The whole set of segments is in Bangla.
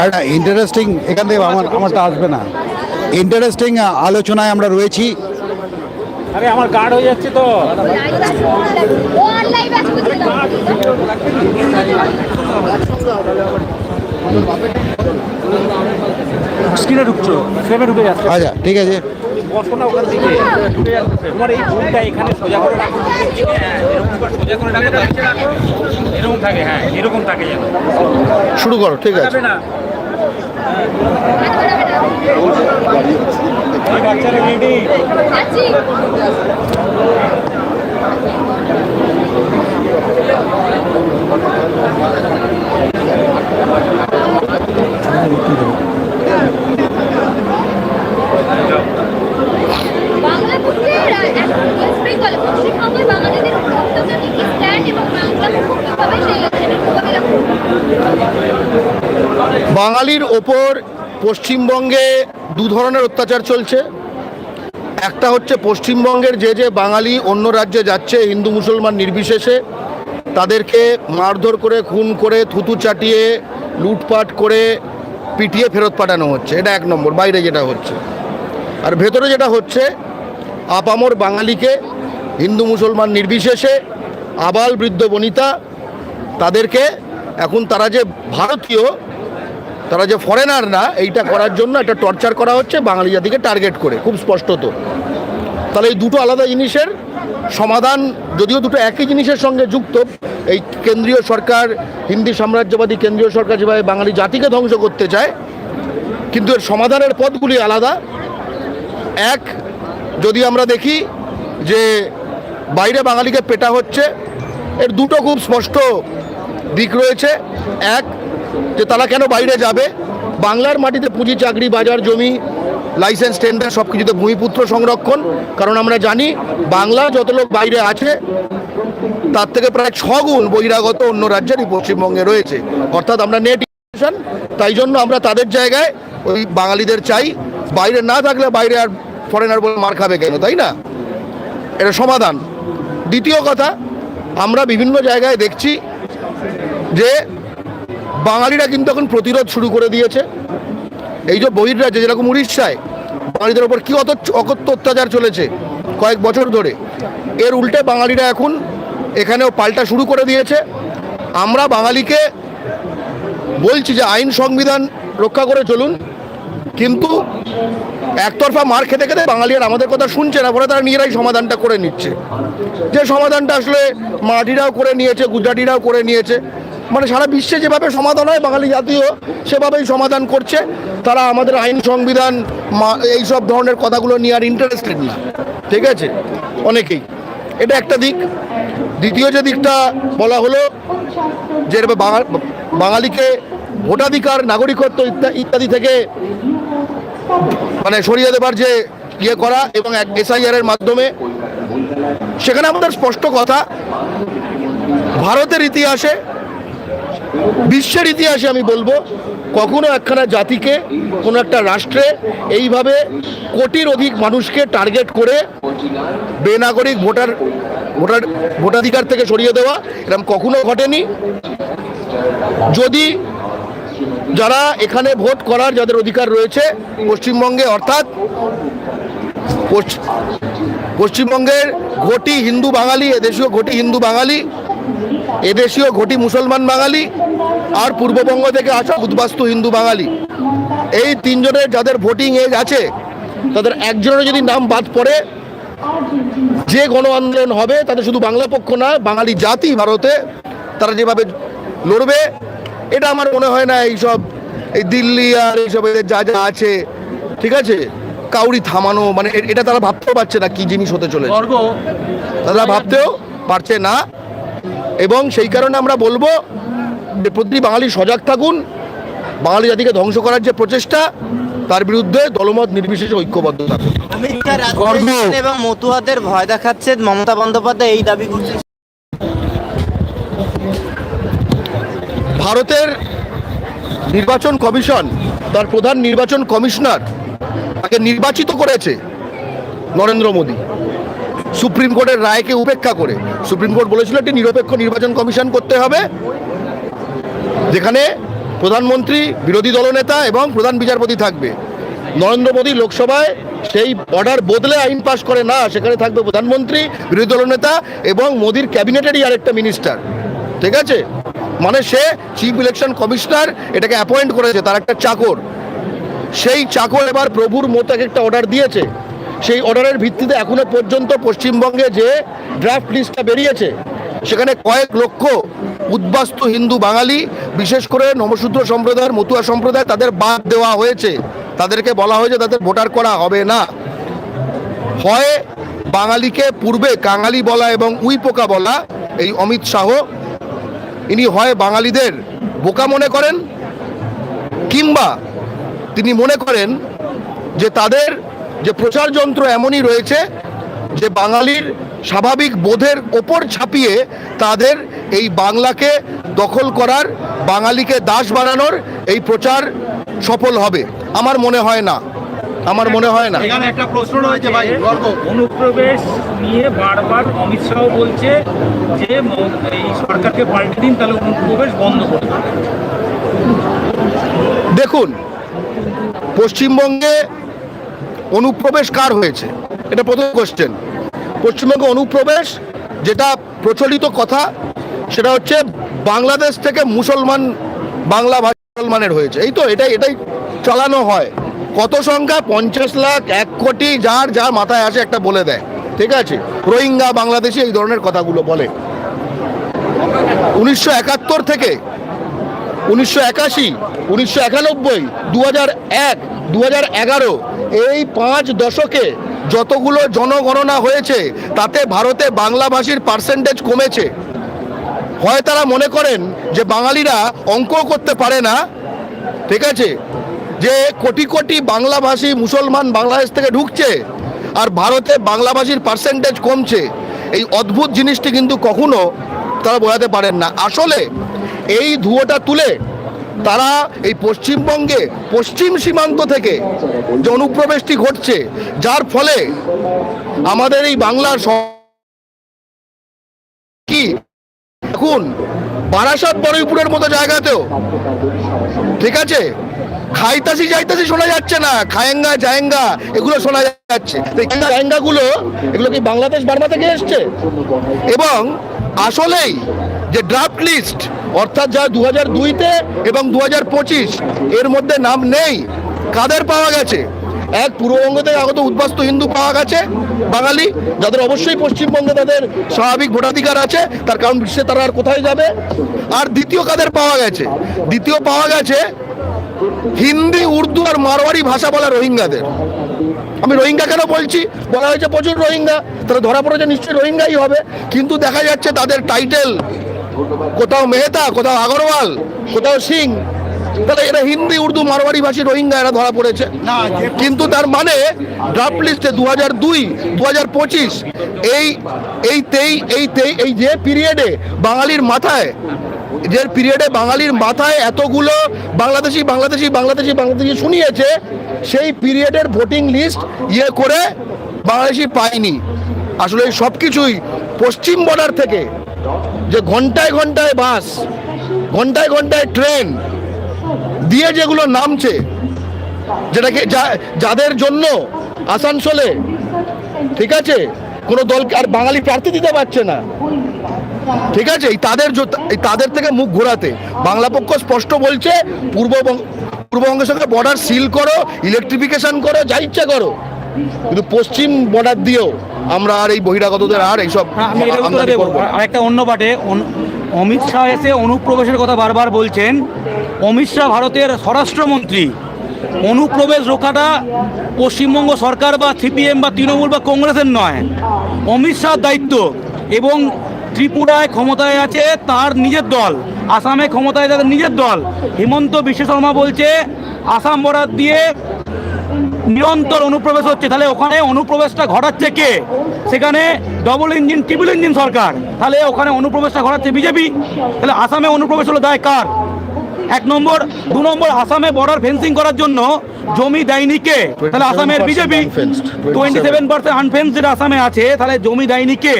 আর ইন্টারেস্টিং এখান থেকে আমার আমারটা আসবে না। ইন্টারেস্টিং আলোচনায় আমরা রয়েছি। আরে আমার কার্ড হয়ে যাচ্ছে তো। ও অনলাইন আছে বুঝলি না স্ক্রিনে ঢুকছো ফ্রেমে ঢুকে যাচ্ছে। আচ্ছা ঠিক আছে। না ওখান থেকে তোমার এই ভুলটা এখানে সোজা করে রাখো। হ্যাঁ, এরকম সোজা করে রাখো এরকম থাকে হ্যাঁ এরকম থাকে যেন। শুরু করো ঠিক আছে। না। বাচ্চারা রেডি আছি বাংলা বুকের ওয়েস্ট বেঙ্গলে পশ্চিমবঙ্গের বাঙালিদের অত্যাচার কি স্ট্যান্ড এবং বাংলা মুখ কীভাবে সেই সেটা মোকাবিলা করবে বাঙালির ওপর পশ্চিমবঙ্গে দু ধরনের অত্যাচার চলছে। একটা হচ্ছে পশ্চিমবঙ্গের যে যে বাঙালি অন্য রাজ্যে যাচ্ছে, হিন্দু মুসলমান নির্বিশেষে, তাদেরকে মারধর করে, খুন করে, থুতু চাটিয়ে, লুটপাট করে পিটিয়ে ফেরত পাঠানো হচ্ছে। এটা এক নম্বর, বাইরে যেটা হচ্ছে। আর ভেতরে যেটা হচ্ছে, আপামর বাঙালিকে, হিন্দু মুসলমান নির্বিশেষে, আবাল বৃদ্ধ বনিতা, তাদেরকে এখন তারা যে ভারতীয় তারা যে ফরেনার না, এইটা করার জন্য একটা টর্চার করা হচ্ছে বাঙালি জাতিকে টার্গেট করে, খুব স্পষ্টত তাহলে এই দুটো আলাদা জিনিসের সমাধান, যদিও দুটো একই জিনিসের সঙ্গে যুক্ত, এই কেন্দ্রীয় সরকার, হিন্দি সাম্রাজ্যবাদী কেন্দ্রীয় সরকার যেভাবে বাঙালি জাতিকে ধ্বংস করতে চায়, কিন্তু এর সমাধানের পথগুলি আলাদা। এক, যদি আমরা দেখি যে বাইরে বাঙালিকে পেটা হচ্ছে, এর দুটো খুব স্পষ্ট দিক রয়েছে। এক যে তারা কেন বাইরে যাবে? বাংলার মাটিতে পুঁজি, চাকরি, বাজার, জমি লাইসেন্স টেন্ডার সব কিছুতে ভূমিপুত্র সংরক্ষণ। কারণ আমরা জানি, বাংলা যত লোক বাইরে আছে, তার থেকে প্রায় ছগুণ বহিরাগত অন্য রাজ্যের এই পশ্চিমবঙ্গে রয়েছে। অর্থাৎ আমরা নেট তাই জন্য আমরা তাদের জায়গায় ওই বাঙালিদের চাই। বাইরে না থাকলে বাইরে আর ফরেনার বলে মার খাবে কেন, তাই না? এটা সমাধান। দ্বিতীয় কথা, আমরা বিভিন্ন জায়গায় দেখছি যে বাঙালিরা কিন্তু এখন প্রতিরোধ শুরু করে দিয়েছে। এই যে বহির্রাজ্যে যেরকম উড়িষ্যায়, বাঙালিদের ওপর কী অত অকথ্য অত্যাচার চলেছে কয়েক বছর ধরে? এর উল্টে বাঙালিরা এখন এখানেও পাল্টা শুরু করে দিয়েছে। আমরা বাঙালিকে বলছি যে আইন সংবিধান রক্ষা করে চলুন, কিন্তু একতরফা মার খেতে খেতে বাঙালি আর আমাদের কথা শুনছে না বলে তারা নিজেরাই সমাধানটা করে নিচ্ছে। যে সমাধানটা আসলে মারাঠিরাও করে নিয়েছে, গুজরাটিরাও করে নিয়েছে মানে সারা বিশ্বে যেভাবে সমাধান হয়, বাঙালি জাতীয় সেভাবেই সমাধান করছে। তারা আমাদের আইন সংবিধান এই সব ধরনের কথাগুলো নিয়ে আর ইন্টারেস্টেড না। ঠিক আছে? অনেকেই। এটা একটা দিক। দ্বিতীয় যে দিকটা বলা হলো, যে বাঙালিকে ভোটাধিকার, নাগরিকত্ব ইত্যা- ইত্যাদি থেকে মানে সরিয়ে দেবার যে ইয়ে করা এবং এক এসআইআর এর মাধ্যমে। সেখানে আমাদের স্পষ্ট কথা, ভারতের ইতিহাসে বিশ্বের ইতিহাসে আমি বলব, কখনো একখানা জাতিকে, কোনো একটা রাষ্ট্রে এইভাবে কোটির অধিক মানুষকে টার্গেট করে বেনাগরিক ভোটার ভোটার, ভোটাধিকার থেকে সরিয়ে দেওয়া এরকম কখনো ঘটেনি। যদি যারা এখানে ভোট করার যাদের অধিকার রয়েছে, পশ্চিমবঙ্গে অর্থাৎ পশ্চিমবঙ্গের ঘটি হিন্দু বাঙালি, এদেশীয় ঘটি হিন্দু বাঙালি এদেশীয় ঘটি মুসলমান বাঙালি আর পূর্ববঙ্গ থেকে আসা উদ্বাস্তু হিন্দু বাঙালি। এই তিনজনের যাদের ভোটিং এজ আছে তাদের একজনের যদি নাম বাদ পড়ে যে গণ আন্দোলন হবে তাতে শুধু বাংলা পক্ষ না বাঙালি জাতি ভারতে তারা যেভাবে লড়বে এটা আমার মনে হয় না এইসব এই দিল্লি আর এইসব এদের যা যা আছে ঠিক আছে? কাউরি থামানো মানে এটা তারা ভাবতেও পারছে না কি জিনিস হতে চলেছে। তারা ভাবতেও পারছে না। এবং সেই কারণে আমরা বলব যে প্রতি বাঙালি সজাগ থাকুন। বাঙালি জাতিকে ধ্বংস করার যে প্রচেষ্টা তার বিরুদ্ধে দলমত নির্বিশেষে ঐক্যবদ্ধ থাকুন। এবং মতুয়াদের ভয় দেখাচ্ছে মমতা বন্দ্যোপাধ্যায় এই দাবি করছে ভারতের নির্বাচন কমিশন তার প্রধান নির্বাচন কমিশনার তাকে নির্বাচিত করেছে নরেন্দ্র মোদী। সুপ্রিম কোর্টের রায়কে উপেক্ষা করে। সুপ্রিম কোর্ট বলেছিল একটি নিরপেক্ষ নির্বাচন কমিশন করতে হবে, যেখানে প্রধানমন্ত্রী, বিরোধী দলনেতা এবং প্রধান বিচারপতি থাকবে। নরেন্দ্র মোদী লোকসভায় সেই অর্ডার বদলে আইন পাশ করে না, সেখানে থাকবে প্রধানমন্ত্রী, বিরোধী দলনেতা এবং মোদীর ক্যাবিনেটেরই আরেকটা মিনিস্টার। ঠিক আছে? মানে সে চিফ ইলেকশন কমিশনার, এটাকে অ্যাপয়েন্ট করেছে, তার একটা চাকর। সেই চাকর এবার প্রভুর মতো একটা অর্ডার দিয়েছে। সেই অর্ডারের ভিত্তিতে এখনও পর্যন্ত পশ্চিমবঙ্গে যে ড্রাফট লিস্টটা বেরিয়েছে, সেখানে কয়েক লক্ষ উদ্বাস্তু হিন্দু বাঙালি, বিশেষ করে নমশূদ্র সম্প্রদায়ের, মতুয়া সম্প্রদায়, তাদের বাদ দেওয়া হয়েছে। তাদেরকে বলা হয়েছে তাদের ভোটার করা হবে না। হয় বাঙালিকে পূর্বে কাঙালি বলা এবং উই পোকা বলা, এই অমিত শাহ। ইনি হয় বাঙালিদের বোকা মনে করেন, কিংবা তিনি মনে করেন যে তাদের যে প্রচার যন্ত্র এমনই রয়েছে যে বাঙালির স্বাভাবিক বোধের ওপর ছাপিয়ে তাদের এই বাংলাকে দখল করার বাঙালিকে দাস বানানোর এই প্রচার সফল হবে। আমার মনে হয় না। আমার মনে হয় না। এখানে একটা প্রশ্ন রয়েছে ভাই অনুপ্রবেশ নিয়ে বারবার অমিত শাহ বলছে যে এই সরকারকে পাল্টে দিন তাহলে অনুপ্রবেশ বন্ধ করবে দেখুন পশ্চিমবঙ্গে অনুপ্রবেশ কার হয়েছে। এটা প্রথম কোশ্চেন পশ্চিমবঙ্গে অনুপ্রবেশ যেটা প্রচলিত কথা, সেটা হচ্ছে বাংলাদেশ থেকে মুসলমান, বাংলা ভাষা মুসলমানের হয়েছে। এই তো, এটাই এটাই চালানো হয়। কত সংখ্যা? পঞ্চাশ লাখ, এক কোটি, যার যার মাথায় আসে একটা বলে দেয়। ঠিক আছে? রোহিঙ্গা, বাংলাদেশি, এই ধরনের কথাগুলো বলে। উনিশশো একাত্তর থেকে উনিশশো একাশি, উনিশশো একানব্বই দু হাজার এক দু হাজার এগারো, এই পাঁচ দশকে যতগুলো জনগণনা হয়েছে, তাতে ভারতে বাংলাভাষীর পার্সেন্টেজ কমেছে। হয় তারা মনে করেন যে বাঙালিরা অঙ্ক করতে পারে না, ঠিক আছে? যে কোটি কোটি বাংলাভাষী মুসলমান বাংলাদেশ থেকে ঢুকছে, আর ভারতে বাংলাভাষীর পার্সেন্টেজ কমছে, এই অদ্ভুত জিনিসটি কিন্তু কখনো তারা বোঝাতে পারেন না। আসলে এই ধুয়োটা তুলে তারা এই পশ্চিমবঙ্গে পশ্চিম সীমান্ত থেকে যে অনুপ্রবেশটি ঘটছে, যার ফলে আমাদের এই বাংলার কি? এখন বারাসাত বড়ইপুরের মতো জায়গাতেও, ঠিক আছে? খাইতাসি যাইতাসি শোনা যাচ্ছে না, খায়েঙ্গা জায়েঙ্গা, এগুলো শোনা যাচ্ছে। জায়েঙ্গাগুলো, এগুলো কি বাংলাদেশ বার্মা থেকে এসছে? এবং আসলেই যে ড্রাফট লিস্ট অর্থাৎ যা দু হাজার দুইতে এবং দু হাজার পঁচিশ, এর মধ্যে নাম নেই, কাদের পাওয়া গেছে? এক পূর্ববঙ্গ থেকে আগত উদ্বাস্তু হিন্দু পাওয়া গেছে, বাঙালি, যাদের অবশ্যই পশ্চিমবঙ্গে তাদের স্বাভাবিক ভোটাধিকার আছে, তার কারণ বিশ্বে তারা আর কোথায় যাবে? আর দ্বিতীয় কাদের পাওয়া গেছে? দ্বিতীয় পাওয়া গেছে হিন্দি, উর্দু আর মারোয়ারি ভাষা বলা রোহিঙ্গাদের। আমি রোহিঙ্গা কেন বলছি? বলা হয়েছে প্রচুর রোহিঙ্গা, তারা ধরা পড়েছে নিশ্চয়ই রোহিঙ্গাই হবে, কিন্তু দেখা যাচ্ছে তাদের টাইটেল কোথাও মেহতা কোথাও আগরওয়াল কোথাও সিং। তাহলে এরা হিন্দি উর্দু মারোয়ারি ভাষী রোহিঙ্গা এরা ধরা পড়েছে। কিন্তু তার মানে ড্রাফট লিস্টে দু হাজার দুই দু হাজার পঁচিশ এই এই তেই এই তেই এই যে পিরিয়ডে বাঙালির মাথায় যে পিরিয়ডে বাঙালির মাথায় এতগুলো বাংলাদেশি বাংলাদেশি বাংলাদেশি বাংলাদেশি শুনিয়েছে সেই পিরিয়ডের ভোটিং লিস্ট ইয়ে করে বাংলাদেশি পায়নি। আসলে সব কিছুই পশ্চিম বর্ডার থেকে যে ঘন্টায় ঘন্টায় বাস, ঘন্টায় ঘন্টায় ট্রেন দিয়ে যেগুলো নামছে, যেটাকে যাদের জন্য আসানসোলে, ঠিক আছে? কোনো দলকে আর বাঙালি প্রার্থী দিতে পারছে না। ঠিক আছে? তাদের তাদের থেকে মুখ ঘোরাতে। বাংলা পক্ষ স্পষ্ট বলছে পূর্ববঙ্গ পূর্ববঙ্গের সঙ্গে বর্ডার সিল করো ইলেকট্রিফিকেশন করো, যা ইচ্ছা করো। কিন্তু পশ্চিম বর্ডার দিয়েও আমরা আর এই বহিরাগতদের আর এইসব হ্যাঁ, একটা অন্য পাটে অমিত শাহ এসে অনুপ্রবেশের কথা বারবার বলছেন। অমিত শাহ ভারতের স্বরাষ্ট্রমন্ত্রী। অনুপ্রবেশ রোখাটা পশ্চিমবঙ্গ সরকার বা সিপিএম বা তৃণমূল বা কংগ্রেসের নয়। অমিত শাহর দায়িত্ব এবং ত্রিপুরায় ক্ষমতায় আছে তার নিজের দল। আসামে ক্ষমতায় তাদের নিজের দল। হিমন্ত বিশ্ব শর্মা বলছে আসাম বর্ডার দিয়ে নিরন্তর অনুপ্রবেশ হচ্ছে। তাহলে ওখানে অনুপ্রবেশটা ঘটাচ্ছে কে? সেখানে ডবল ইঞ্জিন ট্রিপল ইঞ্জিন সরকার। তাহলে ওখানে অনুপ্রবেশটা ঘটাচ্ছে বিজেপি। তাহলে আসামে অনুপ্রবেশ হলো দায় কার? এক নম্বর দু নম্বর আসামে বর্ডার ফেন্সিং করার জন্য জমি দেয়নি কে? তাহলে আসামের BJP twenty seven percent unfenced যেটা আসামে আছে। তাহলে জমি দেয়নি কে?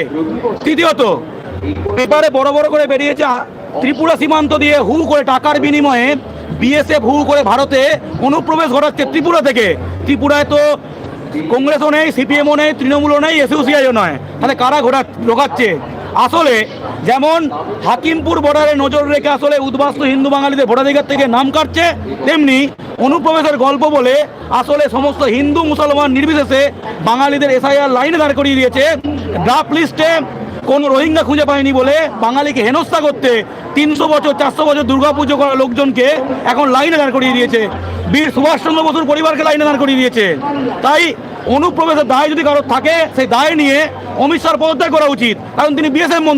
তৃতীয়ত পেপারে বড় বড় করে বেরিয়েছে ত্রিপুরা সীমান্ত দিয়ে হু করে টাকার বিনিময়ে বিএসএফ হু করে ভারতে অনুপ্রবেশ ঘটাচ্ছে ত্রিপুরা থেকে। ত্রিপুরায় তো কংগ্রেসও নেই, সিপিএমও নেই, তৃণমূলও নেই, এসইউসিআইও নয়। তাহলে কারা ঘোরা ঢোকাচ্ছে আসলে যেমন হাকিমপুর বর্ডারে নজর রেখে আসলে উদ্বাস্তু হিন্দু বাঙালিদের ভোটাধিকার থেকে নাম কাটছে, তেমনি অনুপ্রবেশের গল্প বলে আসলে সমস্ত হিন্দু মুসলমান নির্বিশেষে বাঙালিদের এসআইআর লাইনে দাঁড় করিয়ে দিয়েছে। ড্রাফট লিস্টে কোন রোহিঙ্গা খুঁজে পায়নি বলে বাঙালিকে হেনস্থা করতে তিনশো বছর, চারশো বছর দুর্গাপুজো করা লোকজনকে এখন লাইনে দাঁড় করিয়ে দিয়েছে। বীর সুভাষচন্দ্র বসুর পরিবারকে লাইনে দাঁড় করিয়ে দিয়েছে। তাই অনুপ্রবেশের দায় যদি কারোর থাকে, সেই দায় নিয়ে অমিত শাহর পদত্যাগ করা উচিত। কারণ তিনি বিএসএফ মন্ত্রী।